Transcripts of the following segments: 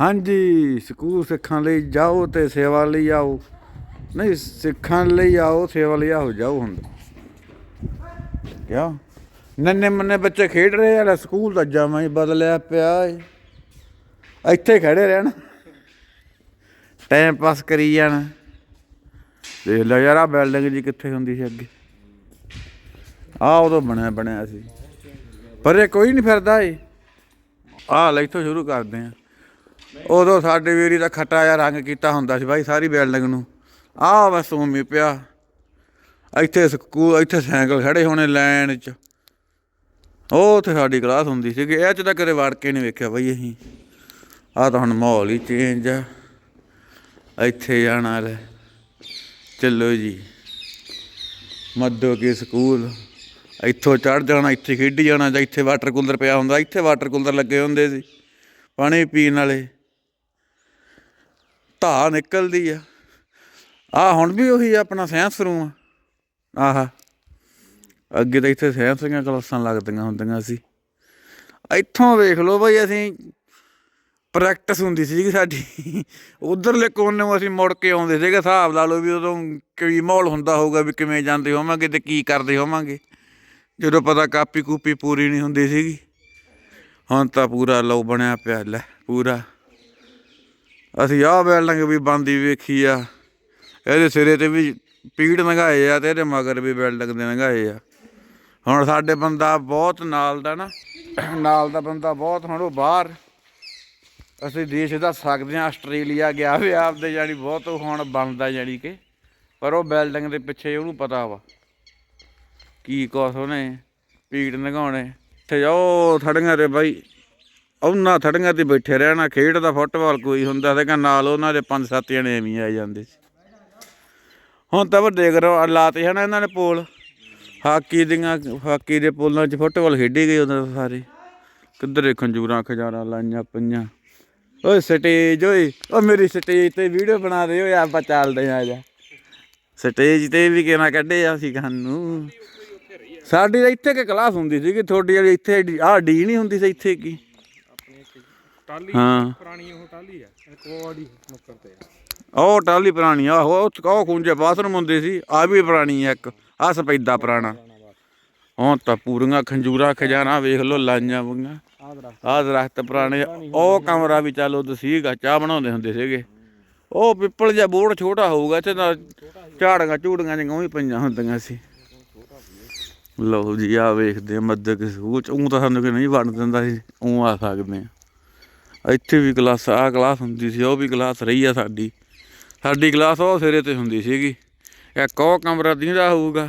ਹਾਂਜੀ, ਸਕੂਲ ਸਿੱਖਣ ਲਈ ਜਾਓ ਤੇ ਸੇਵਾ ਲਈ ਆਓ। ਨਹੀਂ ਸਿੱਖਣ ਲਈ ਆਓ, ਸੇਵਾ ਲਈ ਆਓ ਜਾਓ ਹੁੰਦਾ। ਕਿਉਂ? ਨੰਨੇ ਮੰਨੇ ਬੱਚੇ ਖੇਡ ਰਹੇ ਆ ਲੈ ਸਕੂਲ ਦਾ ਜਮਾ ਹੀ ਬਦਲਿਆ ਪਿਆ ਏ। ਇੱਥੇ ਖੜੇ ਰਹਿਣ। ਟਾਈਮ ਪਾਸ ਕਰੀ ਜਾਣਾ। ਦੇਖ ਲੈ ਯਾਰ ਆ ਬਿਲਡਿੰਗ ਜੀ ਕਿੱਥੇ ਹੁੰਦੀ ਸੀ ਅੱਗੇ। ਆ ਉਦੋਂ ਬਣਿਆ ਬਣਿਆ ਸੀ। ਪਰ ਇਹ ਕੋਈ ਨਹੀਂ ਫਿਰਦਾ ਏ। ਆ ਲੈ ਇੱਥੋਂ ਸ਼ੁਰੂ ਕਰਦੇ ਆ। ਉਦੋਂ ਸਾਡੇ ਵੀਰੀ ਦਾ ਖੱਟਾ ਜਿਹਾ ਰੰਗ ਕੀਤਾ ਹੁੰਦਾ ਸੀ ਬਾਈ ਸਾਰੀ ਬਿਲਡਿੰਗ ਨੂੰ। ਆਹ ਬਸ ਉਮੀ ਪਿਆ। ਇੱਥੇ ਸਕੂਲ ਇੱਥੇ ਸਾਈਕਲ ਖੜੇ ਹੋਣੇ ਲਾਈਨ 'ਚ। ਉਹ ਉੱਥੇ ਸਾਡੀ ਕਲਾਸ ਹੁੰਦੀ ਸੀ ਕਿ ਇਹ 'ਚ ਤਾਂ ਕਦੇ ਵੜ ਕੇ ਨਹੀਂ ਵੇਖਿਆ ਬਈ ਅਸੀਂ। ਆ ਤਾਂ ਹੁਣ ਮਾਹੌਲ ਹੀ ਚੇਂਜ ਆ। ਇੱਥੇ ਜਾਣਾ ਲੈ। ਚੱਲੋ ਜੀ। Maddoke school. ਇੱਥੋਂ ਚੜ ਜਾਣਾ, ਇੱਥੇ ਖੇਡੀ ਜਾਣਾ ਜਾਂ ਇੱਥੇ ਵਾਟਰ ਕੂਲਰ ਪਿਆ ਹੁੰਦਾ। ਇੱਥੇ ਵਾਟਰ ਕੂਲਰ ਲੱਗੇ ਹੁੰਦੇ ਸੀ। ਪਾਣੀ ਪੀਣ ਵਾਲੇ। ਧਾਰ ਨਿਕਲਦੀ ਆ। ਆ ਹੁਣ ਵੀ ਉਹੀ ਆ ਆਪਣਾ ਸਾਇੰਸ ਰੂਮ ਆ। ਆਹਾ। ਅੱਗੇ ਤਾਂ ਇੱਥੇ ਸਾਇੰਸ ਦੀਆਂ ਕਲਾਸਾਂ ਲੱਗਦੀਆਂ ਹੁੰਦੀਆਂ ਸੀ। ਇੱਥੋਂ ਵੇਖ ਲਓ ਬਈ ਅਸੀਂ ਪ੍ਰੈਕਟਿਸ ਹੁੰਦੀ ਸੀ ਸਾਡੀ। ਉਧਰਲੇ ਕੋਨੇ ਨੂੰ ਅਸੀਂ ਮੁੜ ਕੇ ਆਉਂਦੇ ਸੀਗੇ, ਹਿਸਾਬ ਲਾ ਲਓ ਵੀ ਉਦੋਂ ਕੀ ਮਾਹੌਲ ਹੁੰਦਾ ਹੋਊਗਾ ਵੀ ਕਿਵੇਂ ਜਾਂਦੇ ਹੋਵਾਂਗੇ ਤੇ ਕੀ ਕਰਦੇ ਹੋਵਾਂਗੇ। ਜਦੋਂ ਪਤਾ ਕਾਪੀ ਕੂਪੀ ਪੂਰੀ ਨਹੀਂ ਹੁੰਦੀ ਸੀਗੀ। ਹੁਣ ਤਾਂ ਪੂਰਾ ਲਓ ਬਣਿਆ ਪਿਆ, ਲੈ, ਪੂਰਾ। ਅਸੀਂ ਆਹ ਬਿਲਡਿੰਗ ਵੀ ਬੰਦੀ ਵੇਖੀ ਆ। ਇਹਦੇ ਸਿਰੇ ਤੇ ਵੀ ਪੀੜ ਲੰਘਾਏ ਆ ਤੇ ਇਹਦੇ ਮਗਰ ਵੀ ਬਿਲਡਿੰਗ ਦੇ ਲੰਘਾਏ ਆ। ਹੁਣ ਸਾਡੇ ਬੰਦਾ ਬਹੁਤ ਨਾਲ ਦਾ ਨਾ, ਨਾਲ ਦਾ ਬੰਦਾ ਬਹੁਤ, ਹੁਣ ਉਹ ਬਾਹਰ। ਅਸੀਂ ਦੇਸ਼ ਦਾ ਸਕਦੇ ਹਾਂ, ਆਸਟ੍ਰੇਲੀਆ ਗਿਆ ਵੀ ਆਪਦੇ ਜਾਨੀ ਬਹੁਤ ਹੁਣ ਬਣਦਾ ਜਾਨੀ ਕਿ। ਪਰ ਉਹ ਬਿਲਡਿੰਗ ਦੇ ਪਿੱਛੇ ਉਹਨੂੰ ਪਤਾ ਵਾ। ਕੀ ਕੁਛ ਉਹਨੇ, ਪੀੜ ਲੰਘਾਉਣੇ ਤੇ ਉਹ ਥੜੀਆਂ ਤੇ ਬਾਈ ਉਹਨਾਂ ਥੜੀਆਂ ਤੇ ਬੈਠੇ ਰਹਿਣਾ ਖੇਡਦਾ ਫੁੱਟਬਾਲ ਕੋਈ ਹੁੰਦਾ ਸੀਗਾ ਨਾਲ ਉਹਨਾਂ ਦੇ ਪੰਜ ਸੱਤ ਜਣੇ ਐਵੇਂ ਆ ਜਾਂਦੇ ਸੀ। ਹੁਣ ਤਾਂ ਵੱਡੇ ਕਰੋ ਲਾਤੇ ਹਨ ਇਹਨਾਂ ਨੇ ਪੋਲ। ਹਾਕੀ ਦੀਆਂ, ਹਾਕੀ ਦੇ ਪੋਲਾਂ 'ਚ ਫੁੱਟਬਾਲ ਖੇਡੀ ਗਈ ਉਹਨਾਂ ਦੇ ਸਾਰੇ। ਕਿੱਧਰੇ ਖੰਜੂਰਾਂ, ਖਜਾਰਾਂ ਲਾਈਆਂ ਪਈਆਂ। ਓਏ ਸਟੇਜ ਓਏ, ਓ ਮੇਰੀ ਸਟੇਜ ਤੇ ਵੀਡੀਓ ਬਣਾ ਦੇ ਓਏ, ਆਪਾਂ ਚੱਲਦੇ ਆ ਜਾ। ਸਟੇਜ ਤੇ ਵੀ ਕਿਵੇਂ ਕੱਢੇ ਆ ਸੀ ਸਾਨੂੰ। ਸਾਡੀ ਤਾਂ ਇੱਥੇ ਕਿ ਕਲਾਸ ਹੁੰਦੀ ਸੀਗੀ, ਤੁਹਾਡੀ ਵਾਲੀ ਇੱਥੇ ਆ ਡੀ ਨਹੀਂ ਹੁੰਦੀ ਸੀ ਇੱਥੇ ਕੀ। ਟਾਲੀ ਹਾਂ। ਪੁਰਾਣੀ ਉਹ ਟਾਲੀ ਹੈ ਕੋਵਾੜੀ ਨੁੱਕਰ ਤੇ ਉਹ ਟਾਲੀ ਪੁਰਾਣੀ ਆ ਉਹ ਉਹ ਖੁੰਝੇ ਬਾਥਰੂਮ ਹੁੰਦੇ ਸੀ ਆ ਵੀ ਪੁਰਾਣੀ ਆ ਇੱਕ ਆ ਸਪੈਦਾ ਪੁਰਾਣਾ। ਹੁਣ ਤਾਂ ਪੂਰੀਆਂ ਖੰਜੂਰਾ ਖਜ਼ਾਨਾ ਵੇਖ ਲੋ ਲਾਈਆਂ ਦਰਾ ਆਹ ਦਰਖਤ। ਪੁਰਾਣੇ ਉਹ ਕਮਰਾ ਵੀ ਚੱਲ ਉਦੋਂ ਸੀਗਾ ਚਾਹ ਬਣਾਉਂਦੇ ਹੁੰਦੇ ਸੀਗੇ। ਉਹ ਪਿੱਪਲ ਜਿਹਾ ਬੋੜ ਛੋਟਾ ਹੋਊਗਾ ਤਾਂ ਝਾੜੀਆਂ ਝੂੜੀਆਂ ਜਿਹੀਆਂ ਵੀ ਪਈਆਂ ਹੁੰਦੀਆਂ ਸੀ। ਲਓ ਜੀ ਆ ਵੇਖਦੇ ਆ ਮੱਦਕ ਸਕੂਲ ਚ ਉਹ ਤਾਂ ਸਾਨੂੰ ਕਿ ਨਹੀਂ ਵੜਨ ਦਿੰਦਾ ਸੀ ਉਹ ਆ ਸਕਦੇ ਆ। ਇੱਥੇ ਵੀ ਕਲਾਸ ਆ ਕਲਾਸ ਹੁੰਦੀ ਸੀ, ਉਹ ਵੀ ਕਲਾਸ ਰਹੀ ਆ ਸਾਡੀ। ਸਾਡੀ ਕਲਾਸ ਉਹ ਸਿਰੇ ਤੇ ਹੁੰਦੀ ਸੀਗੀ। ਇੱਕ ਉਹ ਕਮਰਾ ਦੀਂਦਾ ਹੋਊਗਾ,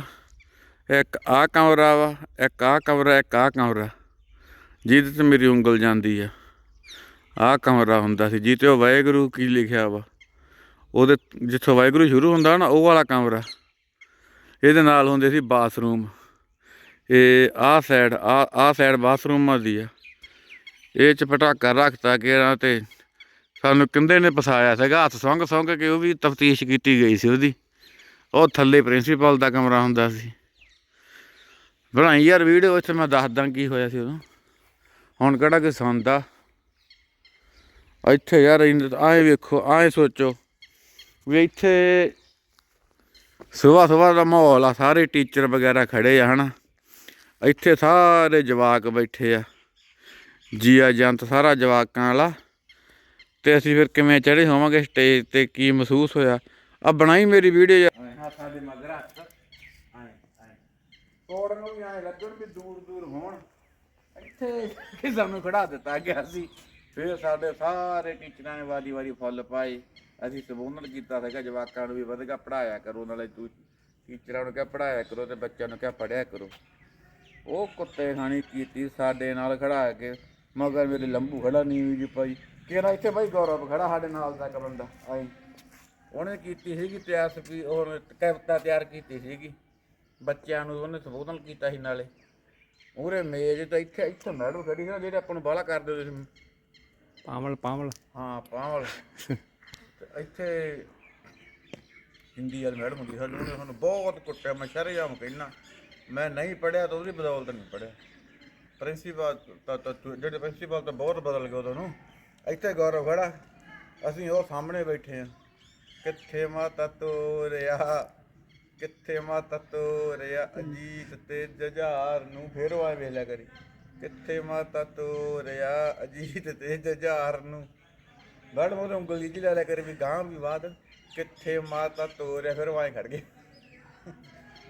ਇੱਕ ਆ ਕਮਰਾ ਵਾ, ਇੱਕ ਆ ਕਮਰਾ, ਇੱਕ ਆ ਕਮਰਾ, ਜਿਹਦੇ ਤੇ ਮੇਰੀ ਉਂਗਲ ਜਾਂਦੀ ਆ। ਆਹ ਕਮਰਾ ਹੁੰਦਾ ਸੀ ਜਿੱਤੇ ਉਹ ਵਾਹਿਗੁਰੂ ਕੀ ਲਿਖਿਆ ਵਾ। ਉਹਦੇ ਜਿੱਥੋਂ ਵਾਹਿਗੁਰੂ ਸ਼ੁਰੂ ਹੁੰਦਾ ਨਾ, ਉਹ ਵਾਲਾ ਕਮਰਾ। ਇਹਦੇ ਨਾਲ ਹੁੰਦੇ ਸੀ ਬਾਥਰੂਮ। ਇਹ ਆਹ ਸਾਈਡ ਆ ਆਹ ਸਾਈਡ ਬਾਥਰੂਮਾਂ ਦੀ ਆ। ਇਹ ਚ ਪਟਾਕਾ ਰੱਖਤਾ ਕਿਹੜਾ ਤੇ। ਸਾਨੂੰ ਕਿੰਦੇ ਨੇ ਫਸਾਇਆ ਸੀਗਾ, ਹੱਥ ਸੰਗ ਸੰਗ ਕੇ ਉਹ ਵੀ ਤਫਤੀਸ਼ ਕੀਤੀ ਗਈ ਸੀ ਉਹਦੀ। ਉਹ ਥੱਲੇ ਪ੍ਰਿੰਸੀਪਲ ਦਾ ਕਮਰਾ ਹੁੰਦਾ ਸੀ। ਬਣਾਈ ਯਾਰ ਵੀਡੀਓ ਇੱਥੇ ਮੈਂ ਦੱਸਦਾ ਕੀ ਹੋਇਆ ਸੀ ਉਦੋਂ ਹੁਣ ਕਿਹੜਾ ਕਿ ਸੰਦਾ ਇੱਥੇ ਯਾਰ ਆਏ ਵੇਖੋ, ਆਏ ਸੋਚੋ ਵੀ ਇੱਥੇ ਸਵੇਰ ਸਵੇਰ ਦਾ ਮਾਹੌਲ ਆ, ਸਾਰੇ ਟੀਚਰ ਵਗੈਰਾ ਖੜੇ ਆ, ਹਨਾ। ਇੱਥੇ ਸਾਰੇ ਜਵਾਕ ਬੈਠੇ ਆ। ਜੀਆ ਜੰਤ ਸਾਰਾ ਜਵਾਕਾਂ ਵਾਲਾ। ਤੇ ਅਸੀਂ ਫਿਰ ਕਿਵੇਂ ਚੜੇ ਹੋਵਾਂਗੇ ਸਟੇਜ ਤੇ, ਕੀ ਮਹਿਸੂਸ ਹੋਇਆ? ਆ ਬਣਾਈ ਮੇਰੀ ਵੀਡੀਓ ਹੱਥਾਂ ਦੇ ਮਗਰ ਹੱਥ। ਆਏ ਆਏ। ਤੋੜਨ ਨੂੰ ਵੀ ਆਏ, ਲੱਗਣ ਵੀ ਦੂਰ ਦੂਰ ਹੋਣ। ਇੱਥੇ ਕਿ ਸਾਨੂੰ ਖੜਾ ਦਿੱਤਾ ਗਿਆ ਸੀ। ਫਿਰ ਸਾਡੇ ਸਾਰੇ ਟੀਚਰਾਂ ਨੇ ਵਾਰੀ ਵਾਰੀ ਫੁੱਲ ਪਾਏ। ਅਸੀਂ ਸੰਬੋਧਨ ਕੀਤਾ ਸੀਗਾ, ਜਵਾਕਾਂ ਨੂੰ ਵੀ ਵਧਗਾ ਪੜਾਇਆ ਕਰੋ, ਨਾਲੇ ਤੂੰ ਟੀਚਰਾਂ ਨੂੰ ਕਿਹਾ ਪੜਾਇਆ ਕਰੋ ਤੇ ਬੱਚਿਆਂ ਨੂੰ ਕਿਹਾ ਪੜਿਆ ਕਰੋ। ਉਹ ਕੁੱਤੇ ਖਾਣੀ ਕੀਤੀ ਸਾਡੇ ਨਾਲ ਖੜਾ ਕੇ। ਮਗਰ ਮੇਰੇ ਲੰਬੂ ਖੜਾ ਨੀਵੀਂ ਜੀ ਪਾਈ ਕਿਹੜਾ ਇੱਥੇ ਬਾਈ ਗੌਰਵ ਖੜਾ ਸਾਡੇ ਨਾਲ ਦਾ ਬੰਦਾ ਆਈ। ਉਹਨੇ ਕੀਤੀ ਸੀਗੀ ਤਿਆਰ ਸਪੀ ਉਹ ਕਵਿਤਾ ਤਿਆਰ ਕੀਤੀ ਸੀਗੀ। ਬੱਚਿਆਂ ਨੂੰ ਉਹਨੇ ਸੰਬੋਧਨ ਕੀਤਾ ਸੀ ਨਾਲੇ। ਉਹਰੇ ਮੇਜ਼ ਤਾਂ ਇੱਥੇ ਇੱਥੇ ਮੈਡਮ ਖੜੀ ਸੀ ਨਾ ਜਿਹੜੇ ਆਪਾਂ ਨੂੰ ਬਾਹਲਾ ਕਰਦੇ ਹੁੰਦੇ ਸੀ। ਪਾਵਲ ਪਾਵਲ। ਹਾਂ ਪਾਵਲ। ਤੇ ਇੱਥੇ ਹਿੰਦੀ ਵਾਲੀ ਮੈਡਮ ਹੁੰਦੀ ਸਾਨੂੰ ਉਹਨੇ ਸਾਨੂੰ ਬਹੁਤ ਕੁੱਟਿਆ ਮੈਂ ਸ਼ਰੇਆਮ ਕਹਿਣਾ ਮੈਂ ਨਹੀਂ ਪੜਿਆ ਤਾਂ ਉਹਦੀ ਬਦੌਲਤ ਨਹੀਂ ਪੜਿਆ ਪ੍ਰਿੰਸੀਪਲ ਤਾਂ ਤਾਂ ਜਿਹੜੇ ਪ੍ਰਿੰਸੀਪਲ ਤਾਂ ਬਹੁਤ ਬਦਲ ਗਏ ਉਦੋਂ ਨੂੰ, ਇੱਥੇ ਗੌਰਵ ਖੜਾ। ਅਸੀਂ ਉਹ ਸਾਹਮਣੇ ਬੈਠੇ ਆ ਕਿੱਥੇ ਮਾਤਾ ਤੋਰਿਆ? ਕਿੱਥੇ ਮਾਤਾ ਤੋਰਿਆ? ਅਜੀਤ ਤੇ ਜਜਾਰ ਨੂੰ ਫੇਰ ਉਹ ਐ ਵੇਖ ਕਰੀ। ਕਿੱਥੇ ਮਾਤਾ ਤੋਰਿਆ? ਅਜੀਤ ਤੇ ਜਜਾਰ ਨੂੰ। ਬੜ ਮੋਰ ਉਂਗਲੀ ਚ ਲੈ ਲਿਆ ਕਰੀ ਵੀ ਗਾਂ ਵੀ ਬਾਦ ਕਿੱਥੇ ਮਾਤਾ ਤੋਰਿਆ? ਫਿਰ ਉਹ ਖੜ ਗਏ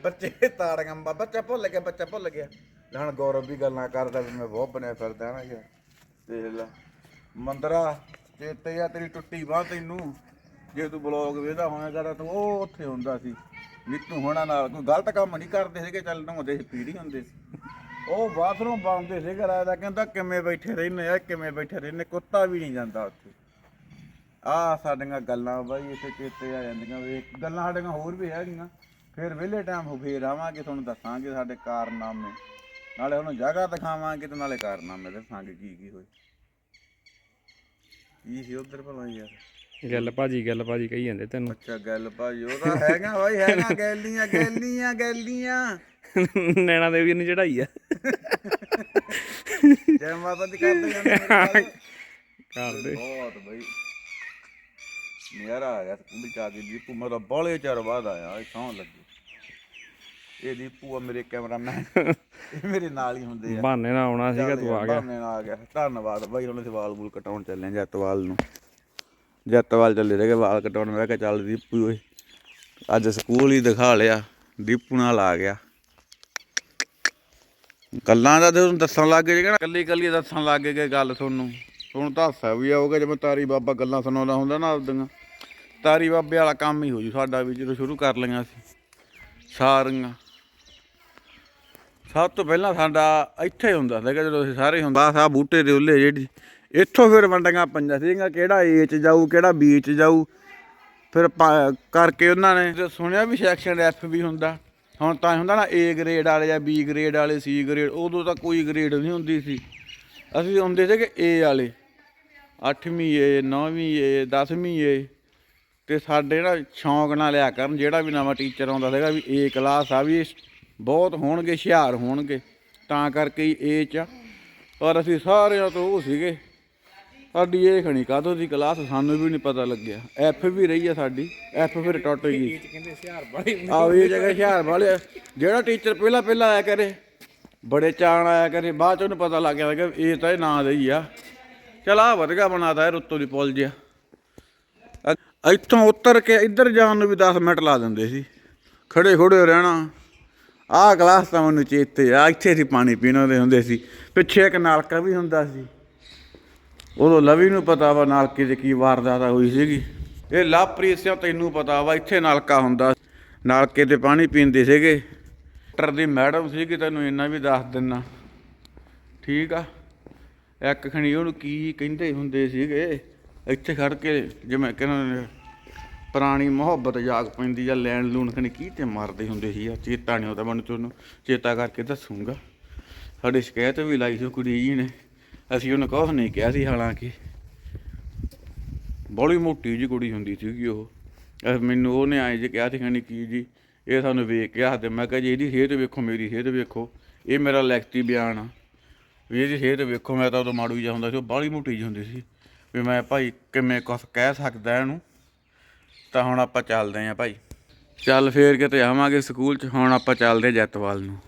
ਬੱਚੇ ਤਾੜੀਆਂ ਬਾ ਬੱਚਾ ਭੁੱਲ ਗਿਆ, ਬੱਚਾ ਭੁੱਲ ਗਿਆ। ਹੁਣ ਗੌਰਵ ਵੀ ਗੱਲਾਂ ਕਰਦਾ ਵੀ ਮੈਂ ਬਹੁਤ ਬਣਿਆ ਫਿਰਦਾ ਨਾ ਕਿ ਦੇਖ ਲੈ। ਮੰਦਰਾ ਚੇਤੇ ਆ ਤੇਰੀ ਟੁੱਟੀ ਬਾਹ ਤੈਨੂੰ, ਜੇ ਤੂੰ ਬਲੌਗ ਵੇਦਾ ਹੋਇਆ ਕਰ, ਤੂੰ ਉਹ ਉੱਥੇ ਹੁੰਦਾ ਸੀ। ਨਿੱਤੂ ਹੋਣਾ ਨਾਲ ਕੋਈ ਗਲਤ ਕੰਮ ਨਹੀਂ ਕਰਦੇ ਸੀਗੇ, ਚੱਲ ਨਹਾਉਂਦੇ ਸੀ, ਪੀੜੀ ਹੁੰਦੇ ਸੀ। ਉਹ ਬਾਥਰੂਮ ਬੰਦੇ ਸੀ ਘਰਾਂ ਦਾ, ਕਹਿੰਦਾ ਕਿਵੇਂ ਬੈਠੇ ਰਹਿੰਦੇ ਆ, ਕਿਵੇਂ ਬੈਠੇ ਰਹਿੰਦੇ, ਕੁੱਤਾ ਵੀ ਨਹੀਂ ਜਾਂਦਾ ਉੱਥੇ। ਆ ਸਾਡੀਆਂ ਗੱਲਾਂ ਬਾਈ, ਇੱਥੇ ਚੇਤੇ ਆ ਜਾਂਦੀਆਂ ਵੇ ਗੱਲਾਂ ਸਾਡੀਆਂ ਹੋਰ ਵੀ ਹੈਗੀਆਂ। ਫਿਰ ਵਿਹਲੇ ਟਾਈਮ ਹੋ ਫੇਰ ਆਵਾਂਗੇ, ਤੁਹਾਨੂੰ ਦੱਸਾਂਗੇ ਸਾਡੇ ਕਾਰਨਾਮੇ। ਨਾਲੇ ਉਹਨੂੰ ਜਗ੍ਹਾ ਦਿਖਾਵਾਂਗੇ ਤੇ ਨਾਲੇ ਕਾਰਨਾਮੇ ਦੱਸਾਂਗੇ ਕੀ ਕੀ ਹੋਏ ਕੀ ਸੀ ਉਧਰ ਭਲਾ ਯਾਰ? ਗੱਲ ਭਾਜੀ ਗੱਲ ਭਾਜੀ ਕਹੀ ਜਾਂਦੇ ਤੈਨੂੰ। ਅੱਛਾ ਗੱਲ ਭਾਜੀ ਉਹਦਾ ਹੈਗਾ ਬਾਈ ਹੈਗਾ। ਗੈਲੀਆਂ ਗੈਲੀਆਂ ਗੈਲੀਆਂ। ਨੈਣਾ ਦੇਵੀ ਨੇ ਚੜਾਈ ਆ। ਜੈ ਮਾਤਾ ਦੀ ਕਰਦੇ ਜਾਂਦੇ। ਕਰਦੇ। ਬਹੁਤ ਬਈ। ਨਜ਼ਾਰਾ ਆ ਗਿਆ ਸਕੂਲ ਚ ਆ ਕੇ ਦੀਪੂ ਮੇਰਾ ਬਾਲੇ ਚਿਰ ਬਾਅਦ ਆਇਆ ਸੌਂ ਲੱਗੀ। ਇਹ ਦੀਪੂ ਆ ਮੇਰੇ ਕੈਮਰਾਮੈਨ। ਇਹ ਮੇਰੇ ਨਾਲ ਹੀ ਹੁੰਦੇ ਆ। ਬਹਾਨੇ ਨਾਲ ਆਉਣਾ ਸੀਗਾ ਤੂੰ ਆ ਗਿਆ। ਬਹਾਨੇ ਨਾਲ ਆ ਗਿਆ। ਧੰਨਵਾਦ ਬਾਈ ਹੁਣ ਅਸੀਂ ਵਾਲ ਵੂਲ ਕਟਾਉਣ ਚੱਲੇ ਆਂ ਜੱਤਵਾਲ ਨੂੰ। ਜੱਤਵਾਲ ਚੱਲੇ ਰਹਿ ਵਾਲ ਕਟਾਉਣ। ਮੈਂ ਕਿਹਾ ਚੱਲ ਦੀਪੂ ਓਏ ਅੱਜ ਸਕੂਲ ਹੀ ਦਿਖਾ ਲਿਆ। ਦੀਪੂ ਨਾਲ ਆ ਗਿਆ। ਗੱਲਾਂ ਦਾ ਤੇ ਤੁਹਾਨੂੰ ਦੱਸਣ ਲੱਗ ਗਏ ਜਿਹੜਾ ਕੱਲੀ ਕੱਲੀ ਦੱਸਣ ਲੱਗ ਗਏ ਗੱਲ ਤੁਹਾਨੂੰ। ਹੁਣ ਤਾਂ ਹਾਸਾ ਵੀ ਆਊਗਾ ਜਿਵੇਂ ਤਾਰੀ ਬਾਬਾ ਗੱਲਾਂ ਸੁਣਾਉਂਦਾ ਹੁੰਦਾ ਨਾ ਆਪਦੀਆਂ। ਤਾਰੀ ਬਾਬੇ ਵਾਲਾ ਕੰਮ ਹੀ ਹੋ ਜੂ ਸਾਡਾ ਵੀ ਜਦੋਂ ਸ਼ੁਰੂ ਕਰ ਲਈਆਂ ਸੀ। ਸਾਰੀਆਂ। ਸਭ ਤੋਂ ਪਹਿਲਾਂ ਸਾਡਾ ਇੱਥੇ ਹੁੰਦਾ ਸੀਗਾ ਜਦੋਂ ਅਸੀਂ ਸਾਰੇ ਹੁੰਦਾ ਸਾ। ਬੂਟੇ ਦੇ ਉੱਲੇ ਜਿਹੜੀ, ਇੱਥੋਂ ਫਿਰ ਵੰਡੀਆਂ ਪੰਜਾਂ ਸੀਗੀਆਂ, ਕਿਹੜਾ ਏ ਚ ਜਾਊ, ਕਿਹੜਾ ਬੀ ਚ ਜਾਊ। ਫਿਰ ਪਾ- ਕਰਕੇ ਉਹਨਾਂ ਨੇ ਤੇ ਸੁਣਿਆ ਵੀ ਸੈਕਸ਼ਨ ਐਫ ਵੀ ਹੁੰਦਾ, ਹੁਣ ਤਾਂ ਹੁੰਦਾ ਨਾ ਏ ਗ੍ਰੇਡ ਵਾਲੇ ਜਾਂ ਬੀ ਗ੍ਰੇਡ ਵਾਲੇ ਸੀ ਗ੍ਰੇਡ ਉਦੋਂ ਤਾਂ ਕੋਈ ਗ੍ਰੇਡ ਨਹੀਂ ਹੁੰਦੀ ਸੀ। ਅਸੀਂ ਹੁੰਦੇ ਸੀਗੇ ਏ ਵਾਲੇ। 8ਵੀਂ ਏ 9ਵੀਂ ਏ 10ਵੀਂ ਏ ਤੇ ਸਾਡੇ ਨਾ ਸ਼ੌਂਕ ਨਾਲ ਲਿਆ ਕਰਨ, ਜਿਹੜਾ ਵੀ ਨਵਾਂ ਟੀਚਰ ਆਉਂਦਾ ਸੀਗਾ ਵੀ ਏ ਕਲਾਸ ਆ ਵੀ ਬਹੁਤ ਹੋਣਗੇ ਹੁਸ਼ਿਆਰ ਹੋਣਗੇ। ਤਾਂ ਕਰਕੇ ਹੀ ਏ ਚ ਆ। ਪਰ ਅਸੀਂ ਸਾਰਿਆਂ ਤੋਂ ਉਹ ਸੀਗੇ। ਸਾਡੀ ਇਹ ਖਣੀ ਕਾਹਤੋਂ ਦੀ ਕਲਾਸ ਸਾਨੂੰ ਵੀ ਨਹੀਂ ਪਤਾ ਲੱਗਿਆ। ਐਫ ਵੀ ਰਹੀ ਆ ਸਾਡੀ। ਐਫ ਫਿਰ ਟੁੱਟ ਗਈ। ਕਹਿੰਦੇ ਹੁਸ਼ਿਆਰ ਆਹ ਇਹ ਜਗ੍ਹਾ ਹੁਸ਼ਿਆਰ ਵਾਲੇ ਜਿਹੜਾ ਟੀਚਰ ਪਹਿਲਾਂ ਪਹਿਲਾਂ ਆਇਆ ਕਰੇ ਬੜੇ ਚਾਣ ਆਇਆ ਕਰੇ ਬਾਅਦ ਚ ਉਹਨੂੰ ਪਤਾ ਲੱਗ ਗਿਆ ਕਿ ਇਹ ਤਾਂ ਇਹ ਨਾਂ ਦਾ ਹੀ ਆ। ਚਲ ਆ ਵਧਗਾ ਬਣਾਤਾ ਇਹ ਰੁੱਤੋਂ ਦੀ ਪੁੱਲ ਜਿਆ ਇੱਥੋਂ ਉੱਤਰ ਕੇ ਇੱਧਰ ਜਾਣ ਨੂੰ ਵੀ 10 ਮਿੰਟ ਲਾ ਦਿੰਦੇ ਸੀ। ਖੜੇ ਖੜੇ ਰਹਿਣਾ। ਆਹ ਗਲਾਸ ਤਾਂ ਮੈਨੂੰ ਚੇਤੇ ਆ, ਇੱਥੇ ਸੀ ਪਾਣੀ ਪੀਣ ਦੇ ਹੁੰਦੇ ਸੀ, ਪਿੱਛੇ ਇੱਕ ਨਲਕਾ ਵੀ ਹੁੰਦਾ ਸੀ। ਉਦੋਂ ਲਵੀ ਨੂੰ ਪਤਾ ਵਾ ਨਲਕੇ 'ਚ ਕੀ ਵਾਰਦਾਤ ਹੋਈ ਸੀਗੀ। ਇਹ ਲਵਪ੍ਰੀਤ ਸਿੰਘ ਤੈਨੂੰ ਪਤਾ ਵਾ, ਇੱਥੇ ਨਲਕਾ ਹੁੰਦਾ ਨਲਕੇ ਤੇ ਪਾਣੀ ਪੀਂਦੇ ਸੀਗੇ। ਟਰ ਦੀ ਮੈਡਮ ਸੀਗੀ, ਤੈਨੂੰ ਇੰਨਾ ਵੀ ਦੱਸ ਦਿੰਨਾ। ਠੀਕ ਆ? ਇੱਕ ਖਣੀ ਉਹਨੂੰ ਕੀ ਕਹਿੰਦੇ ਹੁੰਦੇ ਸੀਗੇ, ਇੱਥੇ ਖੜ ਕੇ ਜਿਵੇਂ ਕਹਿੰਦੇ ਪੁਰਾਣੀ ਮੁਹੱਬਤ ਜਾਗ ਪੈਂਦੀ ਆ, ਲੈਣ ਲੂਣ ਖਣੀ ਕੀ ਤੇ ਮਾਰਦੇ ਹੁੰਦੇ ਸੀ ਆ? ਚੇਤਾ ਨਹੀਂ ਆਉਂਦਾ ਮੈਨੂੰ ਤੁਹਾਨੂੰ ਚੇਤਾ ਕਰਕੇ ਦੱਸੂਗਾ। ਸਾਡੇ ਸ਼ਿਕਾਇਤ ਵੀ ਲਾਈ ਸੀ ਉਹ ਕੁੜੀ ਜੀ ਨੇ। ਅਸੀਂ ਉਹਨੂੰ ਕੁਛ ਨਹੀਂ ਕਿਹਾ ਸੀ ਹਾਲਾਂਕਿ। ਬੜੀ ਮੋਟੀ ਜੀ ਕੁੜੀ ਹੁੰਦੀ ਸੀਗੀ ਉਹ। ਮੈਨੂੰ ਉਹਨੇ ਆਏ ਜੇ ਕਿਹਾ ਸੀ ਕਹਿੰਦੀ ਕੀ ਜੀ, ਇਹ ਸਾਨੂੰ ਵੇਖ ਕੇ ਹੱਸਦੇ ਮੈਂ ਕਿਹਾ ਜੀ, ਇਹਦੀ ਸਿਹਤ ਵੇਖੋ, ਮੇਰੀ ਸਿਹਤ ਵੇਖੋ। ਇਹ ਮੇਰਾ ਲੈਕਤੀ ਬਿਆਨ ਆ। ਵੀ ਇਹਦੀ ਸਿਹਤ ਵੇਖੋ, ਮੈਂ ਤਾਂ ਉਦੋਂ ਮਾੜੂ ਜਿਹਾ ਹੁੰਦਾ ਸੀ, ਉਹ ਬਾਹਲੀ ਮੋਟੀ ਜਿਹੀ ਹੁੰਦੀ ਸੀ। ਵੀ ਮੈਂ ਭਾਈ ਕਿਵੇਂ ਕੁਛ ਕਹਿ ਸਕਦਾ ਇਹਨੂੰ? ਤਾਂ ਹੁਣ ਆਪਾਂ ਚੱਲਦੇ ਆਂ ਭਾਈ। ਚੱਲ ਫੇਰ ਕਿਤੇ ਆਵਾਂਗੇ ਸਕੂਲ ਚ, ਹੁਣ ਆਪਾਂ ਚੱਲਦੇ ਜੱਤਵਾਲ ਨੂੰ।